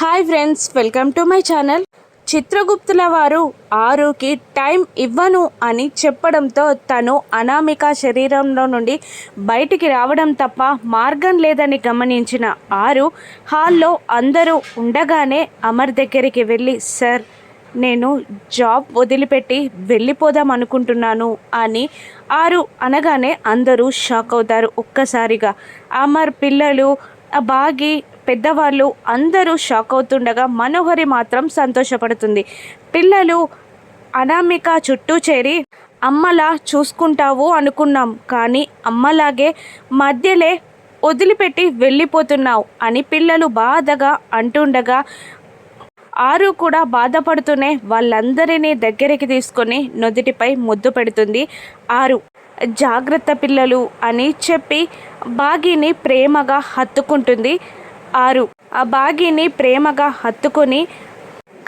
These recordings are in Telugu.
Hi friends welcome to my channel. చిత్రగుప్తుల వారు ఆరుకి టైం ఇవ్వను అని చెప్పడంతో తను అనామిక శరీరంలో నుండి బయటికి రావడం తప్ప మార్గం లేదని గమనించిన ఆరు హాల్లో అందరూ ఉండగానే అమర్ దగ్గరికి వెళ్ళి సార్ నేను జాబ్ వదిలిపెట్టి వెళ్ళిపోదాం అనుకుంటున్నాను అని ఆరు అనగానే అందరూ షాక్ అవుతారు ఒక్కసారిగా. అమర్ పిల్లలు ఆ బాగి పెద్దవాళ్ళు అందరూ షాక్ అవుతుండగా మనోహరి మాత్రం సంతోషపడుతుంది. పిల్లలు అనామిక చుట్టూ చేరి అమ్మలా చూసుకుంటావు అనుకున్నాం కానీ అమ్మలాగే మధ్యలే వదిలిపెట్టి వెళ్ళిపోతున్నావు అని పిల్లలు బాధగా అంటుండగా ఆరు కూడా బాధపడుతూనే వాళ్ళందరినీ దగ్గరికి తీసుకొని నుదుటిపై ముద్దు పెడుతుంది ఆరు. జాగ్రత్త పిల్లలు అని చెప్పి బాగీని ప్రేమగా హత్తుకుంటుంది ఆరు. ఆ బాగీని ప్రేమగా హత్తుకొని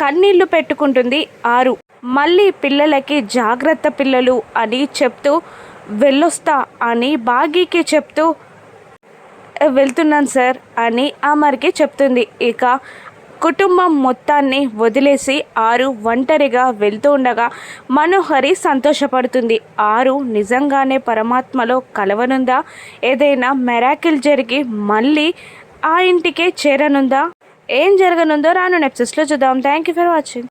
కన్నీళ్ళు పెట్టుకుంటుంది ఆరు. మళ్ళీ పిల్లలకి జాగ్రత్త పిల్లలు అని చెప్తూ వెళ్ళొస్తా అని బాగీకి చెప్తూ వెళ్తున్నాను సార్ అని అమర్కి చెప్తుంది. ఇక కుటుంబం మొత్తాన్ని వదిలేసి ఆరు ఒంటరిగా వెళ్తూ ఉండగా మనోహరి సంతోషపడుతుంది. ఆరు నిజంగానే పరమాత్మలో కలవనుందా? ఏదైనా మెరాకిల్ జరిగి మళ్ళీ ఆ ఇంటికే చేరనుందా? ఏం జరగనుందో రాను నెప్సెస్లో చూద్దాం. Thank you for watching